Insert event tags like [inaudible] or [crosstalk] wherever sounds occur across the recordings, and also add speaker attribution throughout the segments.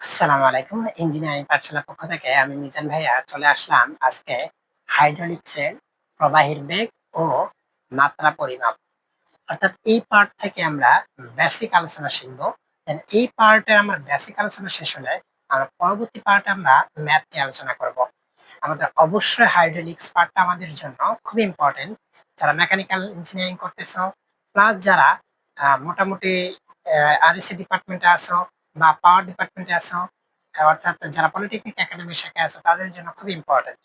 Speaker 1: আসসালামু আলাইকুম, ইঞ্জিনিয়ারিং পাঠশালার পক্ষ থেকে আমি মিজান ভাইয়া চলে আসলাম আজকে হাইড্রোলিক্সের প্রবাহীর বেগ ও মাত্রা পরিমাপ। অর্থাৎ এই পার্ট থেকে আমরা বেসিক আলোচনা শিখব। Then এই পার্টে আমার বেসিক আলোচনা শেষ হলে আমরা পরবর্তী পার্টে আমরা ম্যাথ নিয়ে আলোচনা করব। আমাদের অবশ্যই হাইড্রোলিক্স পার্টটা আমাদের জন্য খুব ইম্পর্টেন্ট যারা মেকানিক্যাল ইঞ্জিনিয়ারিং করতেছো প্লাস যারা মোটামুটি আরএসসি ডিপার্টমেন্টে আছো বা পাওয়ার ডিপার্টমেন্টে আছো, অর্থাৎ যারা পলিটেকনিক একাডেমির শাখায় আছো, তাদের জন্য খুব ইম্পর্টেন্ট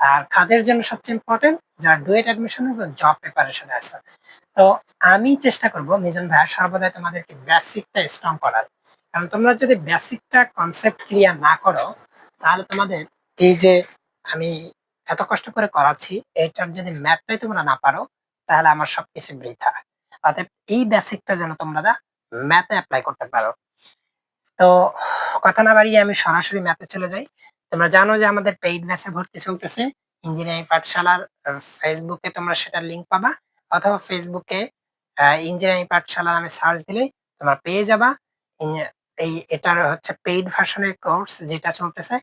Speaker 1: আর কাদের জন্য সবচেয়ে ইম্পর্টেন্ট যারা ডুয়েট অ্যাডমিশন এবং জব প্রিপারেশনে আছে। তো আমি চেষ্টা করব, মিজান ভাইয়া সর্বদাই তোমাদেরকে বেসিকটা স্ট্রং করার। কারণ তোমরা যদি বেসিকটা কনসেপ্ট ক্লিয়ার না করো, তাহলে তোমাদের এই যে আমি এত কষ্ট করে করাচ্ছি এইটার যদি ম্যাথটাই তোমরা না পারো, তাহলে আমার সবকিছু বৃথা। অতএব এই বেসিকটা যেন তোমরা ম্যাথে অ্যাপ্লাই করতে পারো। তো কথা না বাড়িয়ে আমি সরাসরি ম্যাথে চলে যাই। তোমরা জানো যে আমাদের পেইড ব্যাচে ভর্তি চলতেছে। ইঞ্জিনিয়ারিং পাঠশালার ফেসবুকে তোমরা সেটার লিংক পাবা। অথবা ফেসবুকে ইঞ্জিনিয়ারিং পাঠশালা নামে সার্চ দিলে তোমরা পেয়ে যাবা। এই এটার হচ্ছে পেইড ভার্সনের কোর্স যেটা চলতেছে।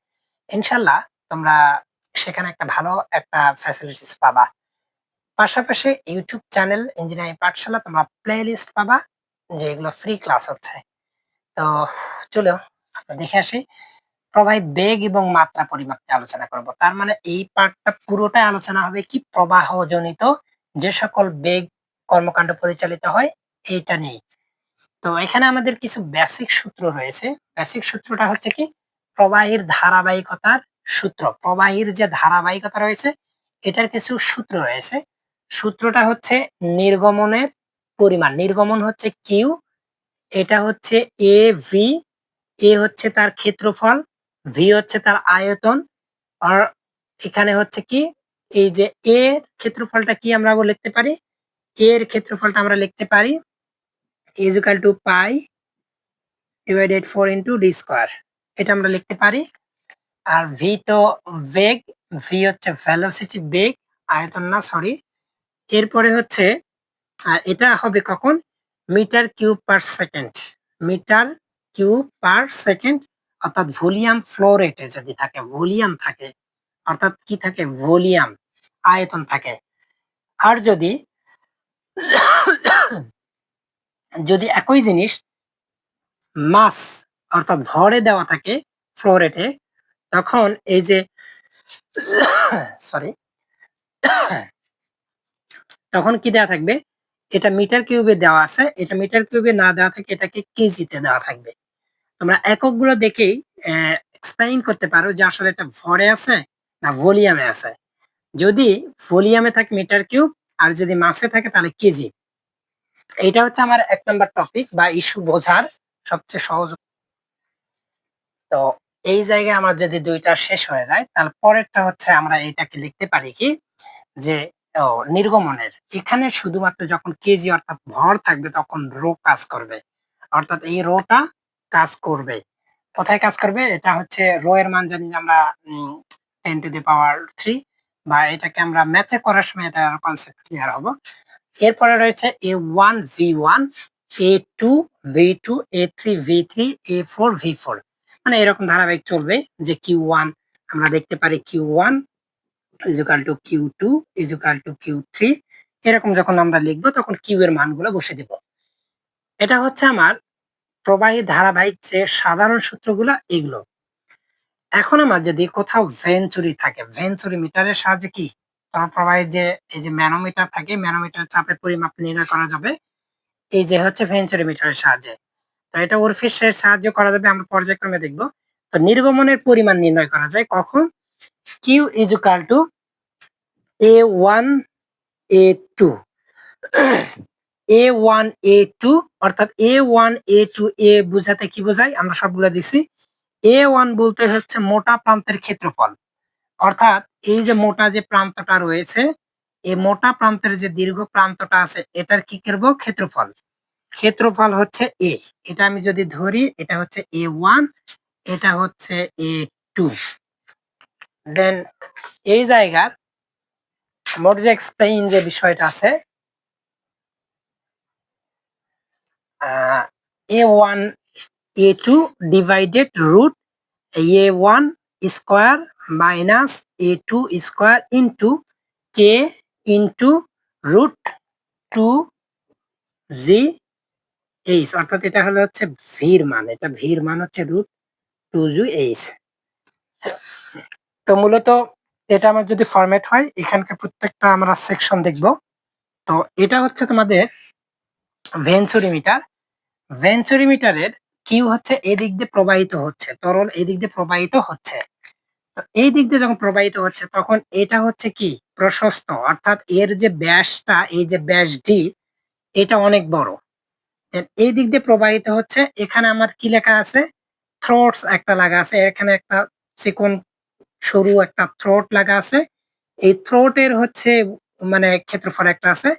Speaker 1: ইনশাল্লাহ তোমরা সেখানে একটা ভালো একটা ফ্যাসিলিটিস পাবা। পাশাপাশি ইউটিউব চ্যানেল ইঞ্জিনিয়ারিং পাঠশালা তোমরা প্লে লিস্ট পাবা, যেগুলো ফ্রি ক্লাস হচ্ছে। তো চলো দেখে আসি। প্রবাহিত বেগ এবং মাত্রা পরিমাপ নিয়ে আলোচনা করব। তার মানে এই পার্টটা পুরোটাই আলোচনা হবে কি প্রবাহজনিত যে সকল বেগ কর্মকাণ্ড পরিচালিত হয়, এইটা নেই তো এখানে আমাদের কিছু বেসিক সূত্র রয়েছে। বেসিক সূত্রটা হচ্ছে কি, প্রবাহীর ধারাবাহিকতার সূত্র। প্রবাহীর যে ধারাবাহিকতা রয়েছে, এটার কিছু সূত্র রয়েছে। সূত্রটা হচ্ছে নির্গমনের পরিমাণ। নির্গমন হচ্ছে কিউ এটা হচ্ছে এ ভি এ হচ্ছে তার ক্ষেত্রফল ভি হচ্ছে তার আয়তন, আর এখানে হচ্ছে কি, এই যে এ ক্ষেত্রফলটা কি আমরা লিখতে পারি? এর ক্ষেত্রফলটা আমরা লিখতে পারি equal to pi divided four into D square এটা আমরা লিখতে পারি। আর ভি তো বেগ ভি হচ্ছে ভ্যালোসিটি বেগ, আয়তন না সরি এরপরে হচ্ছে এটা হবে কখন? Metre cube per second. Metre cube per second, অর্থাৎ ভলিউম ফ্লো যদি থাকে, ভলিউম থাকে, অর্থাৎ কি থাকে? ভলিউম, আয়তন থাকে। আর যদি [coughs] যদি একই জিনিস মাস, অর্থাৎ ভরে দেওয়া থাকে ফ্লো তখন এই যে [coughs] সরি [coughs] তখন কি দেওয়া থাকবে? এটা মিটার কিউবে দেওয়া আছে। এটা মিটার কিউবে না দেওয়া থাকে এটাকে কেজিতে দেওয়া থাকবে। তোমরা এককগুলো দেখেই এক্সপ্লেইন করতে পারো যে আসলে এটা ভরে আছে না ভলিউমে আছে। যদি ভলিউমে থাকে মিটার কিউব আর যদি মাসে থাকে তাহলে কেজি। এটা হচ্ছে আমার এক নম্বর টপিক বা ইস্যু বোঝার সবচেয়ে সহজ। তো এই জায়গায় আমার যদি দুইটা শেষ হয়ে যায় তাহলে পরেরটা হচ্ছে আমরা এটাকে লিখতে পারি কি? যে নির্গমনের। এখানে শুধুমাত্র যখন কেজি অর্থাৎ ভর থাকবে তখন রো কাজ করবে। অর্থাৎ এই রোটা কাজ করবে। কোথায় কাজ করবে? এটা হচ্ছে রো এর মান জানি আমরা ten to the power three বা এটাকে আমরা ম্যাথে করার সময় এটা কনসেপ্ট ক্লিয়ার হব। এরপরে রয়েছে A one V one A two V two A three V three A four V four মানে এরকম ধারাবাহিক চলবে যে কিউ ওয়ান আমরা দেখতে পারি Q one equal to Q two equal to Q three এরকম যখন আমরা লিখব তখন কিউ এর মানগুলো বসে দিব। এটা হচ্ছে আমার প্রবাহী ধারাবাহিক যে সাধারণ সূত্রগুলো, এগুলো। এখন আমার যদি কোথাও ভেঞ্চুরি থাকে ভেঞ্চুরি মিটারের সাহায্যে কি? প্রবাহের যে, এই যে ম্যানোমিটার থাকে ম্যানোমিটার চাপের পরিমাপ নির্ণয় করা যাবে। এই যে হচ্ছে ভেঞ্চুরি মিটারের সাহায্যে। তো এটা ওরফিসের সাহায্যে করা যাবে, আমরা পর্যায়ক্রমে দেখব। তো নির্গমনের পরিমাণ নির্ণয় করা যায় কখন? Q equal to A one A two A one A two অর্থাৎ এ ওয়ান এ টু এ বোঝাতে কি বোঝায়? আমরা সবগুলো দিছি। এ ওয়ান বলতে হচ্ছে মোটা প্রান্তের ক্ষেত্রফল। অর্থাৎ এই যে মোটা যে প্রান্তটা রয়েছে, এই মোটা প্রান্তের যে দীর্ঘ প্রান্তটা আছে, এটার কি করব? ক্ষেত্রফল। ক্ষেত্রফল হচ্ছে এ এটা আমি যদি ধরি, এটা হচ্ছে এ ওয়ান এটা হচ্ছে এ টু দেন এই জায়গার মোট যে এক্সপ্লেইন যে বিষয়টা আছে। A one A two divided root A one square minus A two square into K into root two G H অর্থাৎ এটা হলো হচ্ছে ভির মান। এটা ভির মান হচ্ছে রুট টু জু এইচ তো মূলত এটা আমার যদি ফরম্যাট হয়, এখানকার প্রত্যেকটা আমরা সেকশন দেখব। তো এটা হচ্ছে তোমাদের ভেঞ্চুরিমিটার ভেঞ্চুরিমিটারের কিউ হচ্ছে এদিক দিয়ে প্রবাহিত হচ্ছে, তরল এদিক দিয়ে প্রবাহিত হচ্ছে। তো এই দিক দিয়ে যখন প্রবাহিত হচ্ছে, তখন এটা হচ্ছে কি? প্রশস্ত। অর্থাৎ এর যে ব্যাসটা, এই যে ব্যাস ডি এটা অনেক বড়। এই দিক দিয়ে প্রবাহিত হচ্ছে, এখানে আমার কি লেখা আছে? থ্রোটস একটা লাগা আছে, এখানে একটা চিকন সরু একটা থ্রোট লাগা আছে। এই থ্রোটের হচ্ছে মানে ক্ষেত্রফল একটা আছে।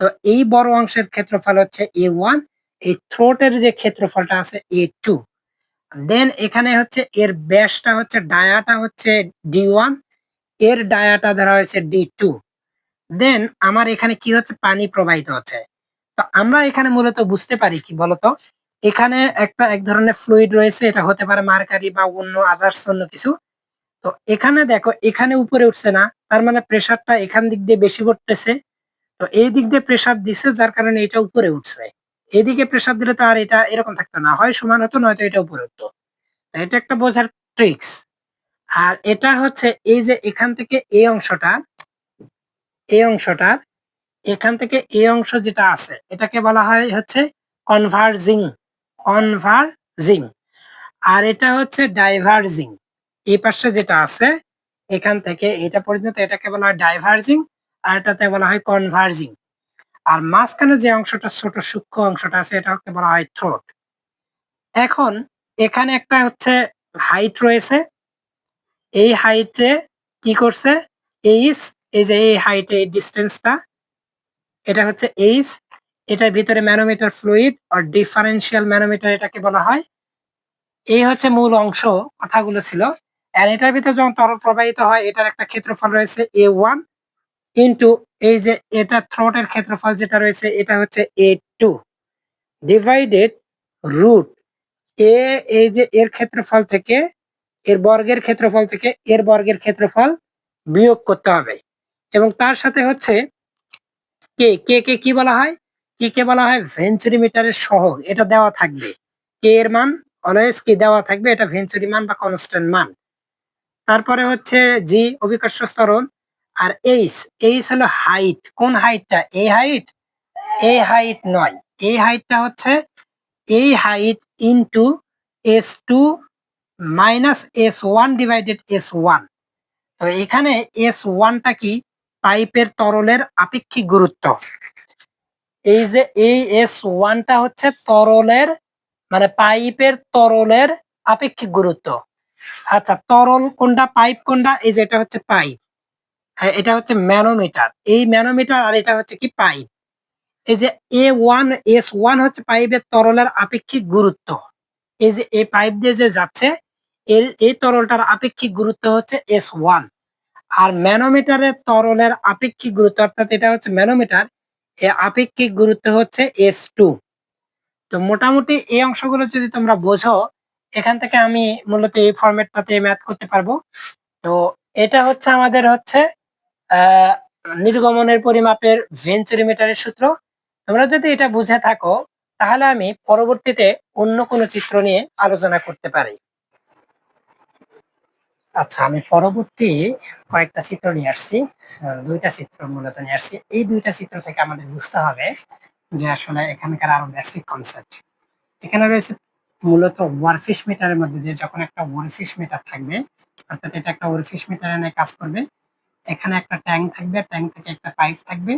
Speaker 1: তো এই বড় অংশের ক্ষেত্রফল হচ্ছে এ ওয়ান এই থ্রোটের যে ক্ষেত্রফলটা আছে এ টু দেন এখানে হচ্ছে এর ব্যাসটা হচ্ছে, ডায়াটা হচ্ছে ডি ওয়ানের ডায়াটা ধরা হয়েছে ডি টু দেন আমার এখানে কি হচ্ছে, পানি প্রবাহিত হচ্ছে। তো আমরা এখানে মূলত বুঝতে পারি কি বলতো, এখানে একটা এক ধরনের ফ্লুইড রয়েছে, এটা হতে পারে মার্কারি বা অন্য আদার্স অন্য কিছু। তো এখানে দেখো, এখানে উপরে উঠছে না, তার মানে প্রেসারটা এখান দিক দিয়ে বেশি পড়তেছে। তো এই দিক দিয়ে প্রেসার দিছে, যার কারণে এটা উপরে উঠছে। এদিকে প্রেসার দিলে তো আর এটা এরকম থাকতো না, হয় সমান হতো, নয়তো এটা উপরে উঠতো। এটা একটা বোঝার ট্রিক্স আর এটা হচ্ছে এই যে এখান থেকে এই অংশটা এই অংশটা, এখান থেকে এই অংশ যেটা আছে, এটাকে বলা হয় হচ্ছে কনভার্জিং কনভার্জিং আর এটা হচ্ছে ডাইভার্জিং এই পাশে যেটা আছে, এখান থেকে এটা পর্যন্ত এটাকে বলা হয় ডাইভার্জিং আর এটাতে বলা হয় কনভার্জিং আর মাঝখানে যে অংশটা ছোট সূক্ষ্ম অংশটা আছে এটাকে বলা হয় থ্রোট এখন এখানে একটা হচ্ছে হাইট রয়েছে। এই হাইটে কি করছে? এইস এই যে এই হাইটে এই ডিস্টেন্সটা এটা হচ্ছে এইচ এটার ভিতরে ম্যানোমিটার ফ্লুইড আর ডিফারেন্সিয়াল ম্যানোমিটার এটাকে বলা হয়। এই হচ্ছে মূল অংশ কথাগুলো ছিল। আর এটার ভিতরে যখন তরল প্রবাহিত হয়, এটার একটা ক্ষেত্রফল রয়েছে এ ওয়ান ইন্টু এই যে এটা থ্রোটের ক্ষেত্রফল যেটা রয়েছে, এটা হচ্ছে A two divided root A এই যে এর ক্ষেত্রফল থেকে, এর বর্গের ক্ষেত্রফল থেকে, এর বর্গের ক্ষেত্রফল বিয়োগ করতে হবে। এবং তার সাথে হচ্ছে কে কে কে কি বলা হয়? কে কে বলা হয় ভেঞ্চুরিমিটারের সহগ। এটা দেওয়া থাকবে। কে এর মান অলওয়েজ কি দেওয়া থাকবে? এটা ভেঞ্চুরি মান বা কনস্ট্যান্ট মান। তারপরে হচ্ছে জি অভিকর্ষ স্তরণ আর এইচ এইচ হলো হাইট কোন হাইটটা এই হাইট এই হাইট নয়। এই হাইটটা হচ্ছে এই height into S two minus S one divided S one তো এখানে এস ওয়ানটা কি? পাইপের তরলের আপেক্ষিক গুরুত্ব। এই যে এই এস ওয়ানটা হচ্ছে তরলের মানে পাইপের তরলের আপেক্ষিক গুরুত্ব। আচ্ছা তরল কোনটা, পাইপ কোনটা, এই যে এটা হচ্ছে পাইপ। এটা হচ্ছে ম্যানোমিটার। এই ম্যানোমিটার আর এটা হচ্ছে কি পাইপ? এই যে এ ওয়ান এস ওয়ান হচ্ছে পাইপের তরলের আপেক্ষিক গুরুত্ব। এই যে এই পাইপ দিয়ে যে যাচ্ছে, এর, এই তরলটার আপেক্ষিক গুরুত্ব হচ্ছে এস ওয়ান আর ম্যানোমিটারের তরলের আপেক্ষিক গুরুত্ব, অর্থাৎ এটা হচ্ছে ম্যানোমিটার এ আপেক্ষিক গুরুত্ব হচ্ছে এস টু তো মোটামুটি এই অংশগুলো যদি তোমরা বোঝো এখান থেকে আমি মূলত এই ফরম্যাটটাতে ম্যাথ করতে পারব। তো এটা হচ্ছে আমাদের হচ্ছে নির্গমনের পরিমাপের ভেঞ্চুরিমিটারের সূত্র। তোমরা যদি এটা বুঝে থাকো, তাহলে আমি পরবর্তীতে অন্য কোনো চিত্র নিয়ে আলোচনা করতে পারি। আচ্ছা আমি পরবর্তী কয়েকটা চিত্র নিয়ে আসছি। দুইটা চিত্র মূলত নিয়ে আসছি। এই দুইটা চিত্র থেকে আমাদের বুঝতে হবে যে আসলে এখানকার আরও বেসিক কনসেপ্ট এখানে রয়েছে মূলত ওয়ারফিশ মিটারের মধ্যে যে যখন একটা ওয়ারফিশ মিটার থাকবে, অর্থাৎ এটা একটা ওয়ারফিশ মিটার এনে কাজ করবে, এখানে একটা ট্যাঙ্ক থাকবে ট্যাঙ্ক থেকে একটা পাইপ থাকবে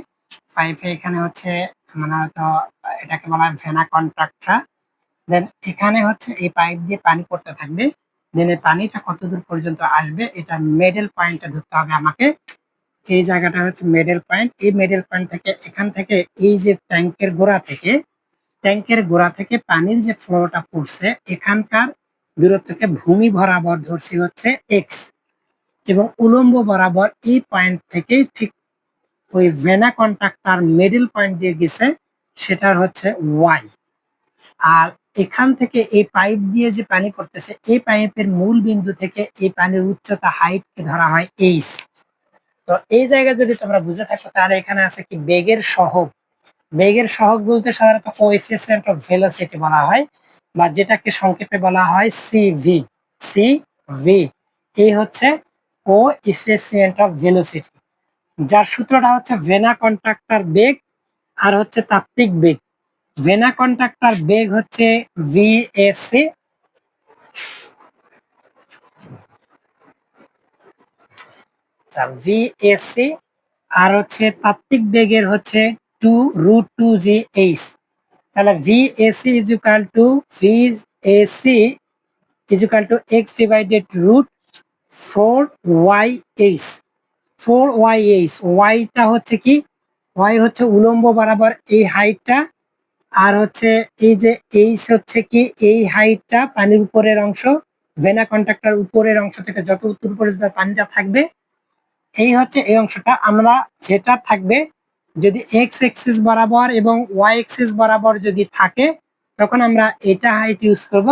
Speaker 1: পাইপে এখানে হচ্ছে মানে হয়তো এটাকে বলা হয় ভেনা কন্ট্রাক্টরা দেন এখানে হচ্ছে এই পাইপ দিয়ে পানি পড়তে থাকবে দেন এই পানিটা কতদূর পর্যন্ত আসবে, এটা মেডেল পয়েন্টে ধরতে হবে আমাকে, এই জায়গাটা হচ্ছে মেডেল পয়েন্ট এই মেডেল পয়েন্ট থেকে এখান থেকে এই যে ট্যাঙ্কের গোড়া থেকে ট্যাঙ্কের গোড়া থেকে পানির যে ফ্লোটা পড়ছে, এখানকার দূরত্বকে ভূমি বরাবর ধরছি হচ্ছে এক্স এবং উলম্ব বরাবর এই পয়েন্ট থেকেই ঠিক ওই ভেনা কন্ট্রাক্টার মিডল পয়েন্ট দিয়ে গেছে, সেটার হচ্ছে ওয়াই আর এখান থেকে এই পাইপ দিয়ে যে পানি পড়তেছে, এই পাইপের মূল বিন্দু থেকে এই পানির উচ্চতা হাইটকে ধরা হয় এইচ তো এই জায়গায় যদি তোমরা বুঝে থাকো, তাহলে এখানে আছে কি বেগের সহগ। বেগের সহগ বলতে সাধারণত কোএফিসিয়েন্ট অফ ভেলোসিটি বলা হয়, বা যেটাকে সংক্ষেপে বলা হয় সিভি সিভি এই হচ্ছে কোএফিসিয়েন্ট অফ ভেলোসিটি যার সূত্রটা হচ্ছে ভেনা কন্ট্রাক্টর বেগ, আর হচ্ছে তাত্ত্বিক বেগ। ভেনা কন্ট্রাক্টর বেগ হচ্ছে ভিএসসি আচ্ছা ভিএসসি আর হচ্ছে তাত্ত্বিক বেগের হচ্ছে টু টু জি এইচ। তাহলে VAC is equal to VAC is equal to X divided root four Y H ওয়াইটা হচ্ছে কি? ওয়াই হচ্ছে উলম্ব বরাবর এই হাইটটা আর হচ্ছে এই যে এইচ হচ্ছে কি? এই হাইটটা পানির উপরের অংশ ভেনা কন্ট্রাক্টর উপরের অংশ থেকে যত পর্যন্ত পানিটা থাকবে, এই হচ্ছে এই অংশটা। আমরা যেটা থাকবে যদি এক্স এক্সিস বরাবর এবং ওয়াই এক্সিস বরাবর যদি থাকে, তখন আমরা এটা হাইট ইউজ করব।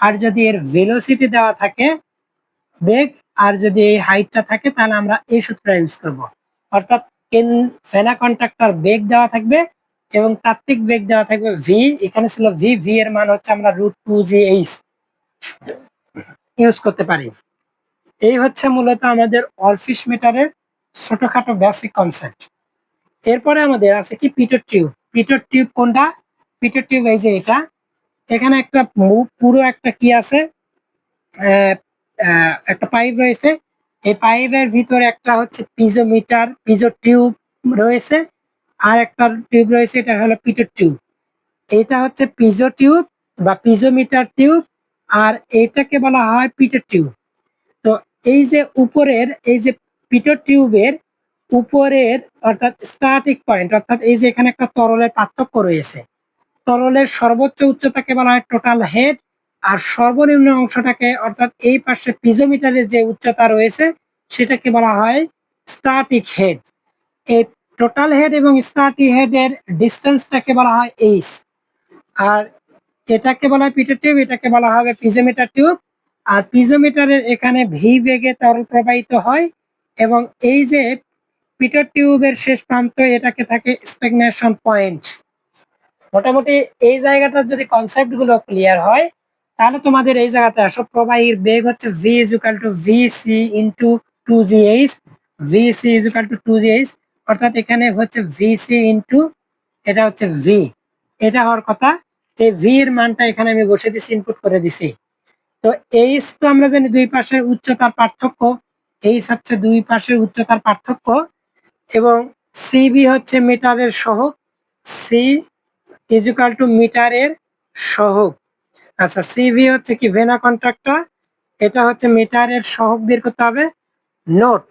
Speaker 1: আর যদি এর ভেলোসিটি দেওয়া থাকে বেগ আর যদি এই হাইটটা থাকে, তাহলে আমরা এই সূত্রটা ইউজ করব। অর্থাৎ ফেনা কন্ট্রাক্টর বেগ দেওয়া থাকবে এবং তাত্ত্বিক বেগ দেওয়া থাকবে ভি এখানে ছিল ভি ভি এর মান হচ্ছে আমরা root two G H use করতে পারি। এই হচ্ছে মূলত আমাদের অরফিস মিটারের ছোটখাটো বেসিক কনসেপ্ট এরপরে আমাদের আছে কি পিটোর টিউব? পিটোর টিউব কোনটা? পিটোর টিউব এই যে এটা। এখানে একটা পুরো একটা কি আছে? একটা পাইপ রয়েছে। এই পাইপের ভিতরে একটা হচ্ছে পিজোমিটার, পিজো টিউব রয়েছে। আর একটা টিউব রয়েছে, এটা হলো পিটোর টিউব। এটা হচ্ছে পিজো টিউব বা পিজোমিটার টিউব, আর এটাকে বলা হয় পিটোর টিউব। তো এই যে উপরের, এই যে পিটোর টিউবের উপরের অর্থাৎ স্টার্টিক পয়েন্ট অর্থাৎ এই যে এখানে একটা তরলের পার্থক্য রয়েছে। তরলের সর্বোচ্চ উচ্চতাকে বলা হয় টোটাল হেড আর সর্বনিম্ন অংশটাকে অর্থাৎ এই পাশে পিজোমিটারের যে উচ্চতা রয়েছে, সেটাকে বলা হয় স্টার্টিক হেড এই টোটাল হেড এবং স্টার্টিক হেড এর ডিস্টেন্সটাকে বলা হয় এইচ আর এটাকে বলা হয় পিটো টিউব এটাকে বলা হবে পিজোমিটার টিউব আর পিজোমিটারের এখানে ভি বেগে তরল প্রবাহিত হয়, এবং এই যে পিটো টিউবের শেষ প্রান্ত এটাকে থাকে স্টেগনেশন পয়েন্ট মোটামুটি এই জায়গাটার যদি কনসেপ্টগুলো ক্লিয়ার হয়, তাহলে তোমাদের এই জায়গাতে আসো। প্রবাহীর বেগ হচ্ছে V is equal to V C into two G H V C equal to two G H অর্থাৎ এখানে হচ্ছে ভি সি ইন্টু এটা হচ্ছে ভি এটা হওয়ার কথা, এই ভি এর মানটা এখানে আমি বসে দিছি ইনপুট করে দিছি। তো এইচ তো আমরা জানি দুই পাশের উচ্চতার পার্থক্য এইচ হচ্ছে দুই পাশের উচ্চতার পার্থক্য। এবং সিবি হচ্ছে মিটারের সহগ। সি ইজুকাল টু মিটারের সহগ। আচ্ছা সিভি হচ্ছে কি ভেনা কন্ট্রাক্টর এটা হচ্ছে মিটারের সহগ বের করতে হবে। নোট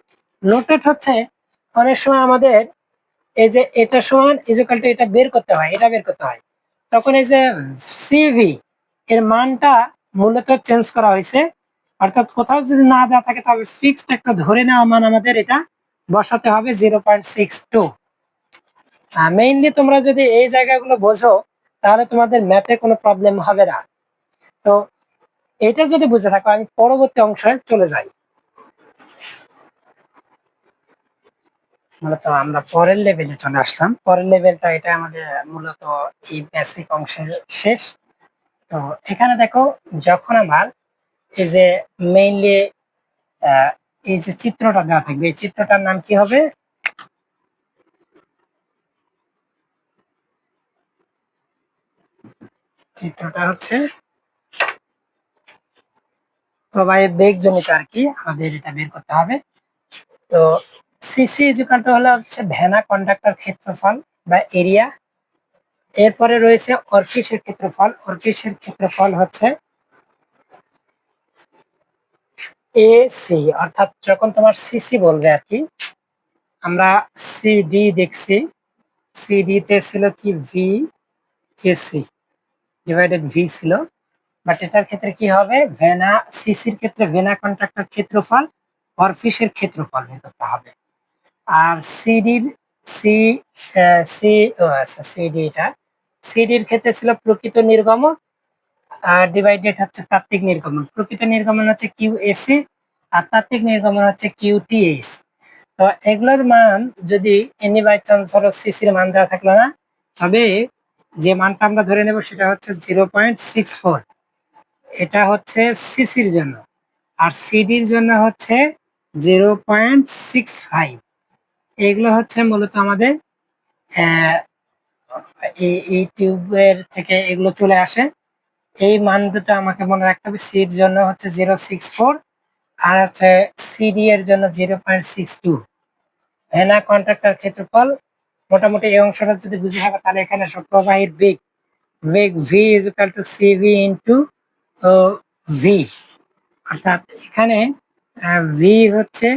Speaker 1: নোটেড হচ্ছে অনেক সময় আমাদের এই যে এটা সমান ইজুকাল টু এটা বের করতে হয়, এটা বের করতে হয়। তখন এই যে সিভি এর মানটা মূলত চেঞ্জ করা হয়েছে। অর্থাৎ কোথাও যদি না দেওয়া থাকে, তবে ফিক্সড একটা ধরে নেওয়া মান আমাদের এটা বসাতে হবে zero point six two mainly তোমরা যদি এই জায়গাগুলো বোঝো, তাহলে তোমাদের ম্যাথে কোনো প্রবলেম হবে না। তো এটা যদি বুঝে থাকো, আমি পরবর্তী অংশে চলে যাই। মূলত আমরা পরের লেভেলে চলে আসলাম। পরের লেভেলটা এটা আমাদের মূলত এই বেসিক অংশের শেষ। তো এখানে দেখো, যখন আমার এই যে মেইনলি এই যে চিত্রটা দেওয়া থাকবে, এই চিত্রটার নাম কি হবে? চিত্রটা হচ্ছে প্রবাহের বেগ জনিত আর কি, আমাদের এটা বের করতে হবে। তো সিসি ইজুকালটা হলো হচ্ছে ভেনা কন্ডাক্টর ক্ষেত্রফল বা এরিয়া এরপরে রয়েছে অরফিসের ক্ষেত্রফল। অরফিসের ক্ষেত্রফল হচ্ছে এ সি অর্থাৎ যখন তোমার সিসি বলবে আর কি, আমরা সিডি দেখছি। সিডি তে ছিল কি ভি এসি ডিভাইডেড ভি ছিল। বাট এটার ক্ষেত্রে কি হবে? ভেনা সিসির ক্ষেত্রে ভেনা কন্ট্রাক্টর ক্ষেত্রফল অরফিসের ক্ষেত্রফল বের করতে হবে। আর সিডির সি সি ও আচ্ছা সিডি এটা সিডির ক্ষেত্রে ছিল প্রকৃত নির্গমন। ডিভাইডেড হচ্ছে তাত্ত্বিক নির্গমন। প্রকৃত নির্গমন হচ্ছে কিউ এসি আর তাত্ত্বিক নির্গমন হচ্ছে কিউ টিএইচ তো এগুলোর মান যদি এনি বাই চান্স ধরো সিসির মান দেওয়া থাকল না, তবে যে মানটা আমরা ধরে নেব সেটা হচ্ছে জিরো পয়েন্ট সিক্স ফোর এটা হচ্ছে সিসির জন্য আর সিডির জন্য হচ্ছে জিরো পয়েন্ট সিক্স ফাইভ এগুলো হচ্ছে মূলত আমাদের এই থেকে এগুলো চলে আসে। এই মান দুটো আমাকে মনে রাখতে হবে সির জন্য হচ্ছে জিরো সিক্স ফোর আর হচ্ছে সিডি এর জন্য zero point six two vena contractor ক্ষেত্রফল মোটামুটি এই অংশটা যদি বুঝে থাকো, তাহলে এখানে প্রবাহীর বেগ বেগ V is equal to CV into V অর্থাৎ এখানে ভি হচ্ছে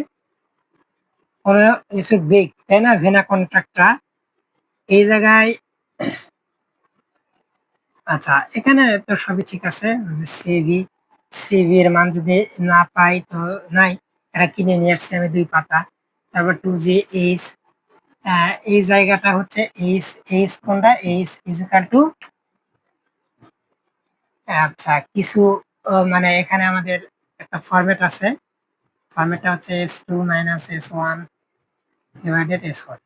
Speaker 1: কোনো কিছুর বেগ, তাই না? Vena contractor. এই জায়গায় আচ্ছা এখানে তো সবই ঠিক আছে। সিভি সিভি এর মান যদি না পাই তো নাই এটা কিনে নিয়ে আসছি আমি দুই পাতা। তারপর টু জি এইচ এই জায়গাটা হচ্ছে এইচ এইচ কোনটা? এইচ ইজিক্যাল টু আচ্ছা কিছু মানে এখানে আমাদের একটা ফরম্যাট আছে। ফরম্যাটটা হচ্ছে S two minus S one divided S one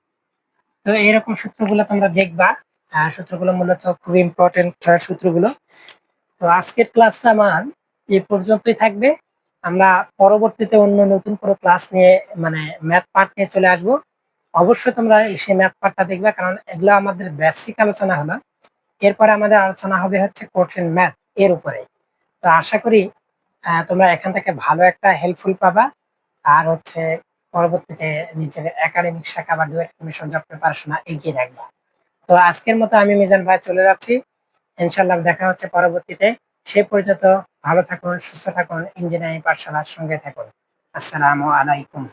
Speaker 1: তো এরকম সূত্রগুলো তোমরা দেখবা। সূত্রগুলো মূলত খুব ইম্পর্টেন্ট সূত্রগুলো। তো আজকের ক্লাসটা আমার এই পর্যন্তই থাকবে। আমরা পরবর্তীতে অন্য নতুন কোনো ক্লাস নিয়ে মানে ম্যাথ পার্ট নিয়ে চলে আসব। অবশ্যই তোমরা সেই ম্যাথ পার্টটা দেখবে, কারণ এগুলো আমাদের বেসিক আলোচনা হলো। এরপরে আমাদের আলোচনা হবে হচ্ছে কঠিন ম্যাথ এর উপরে। তো আশা করি তোমরা এখান থেকে ভালো একটা হেল্পফুল পাবা। আর হচ্ছে পরবর্তীতে নিজের একাডেমিক শাখা বা ডুয়েট কমিশন জব প্রিপারেশন এগিয়ে রাখবা। তো আজকের মতো আমি মিজান ভাই চলে যাচ্ছি। ইনশাল্লাহ দেখা হচ্ছে পরবর্তীতে। সে পর্যন্ত ভালো থাকুন, সুস্থ থাকুন, ইঞ্জিনিয়ারিং পাঠশালার সঙ্গে থাকুন। আসসালামু আলাইকুম।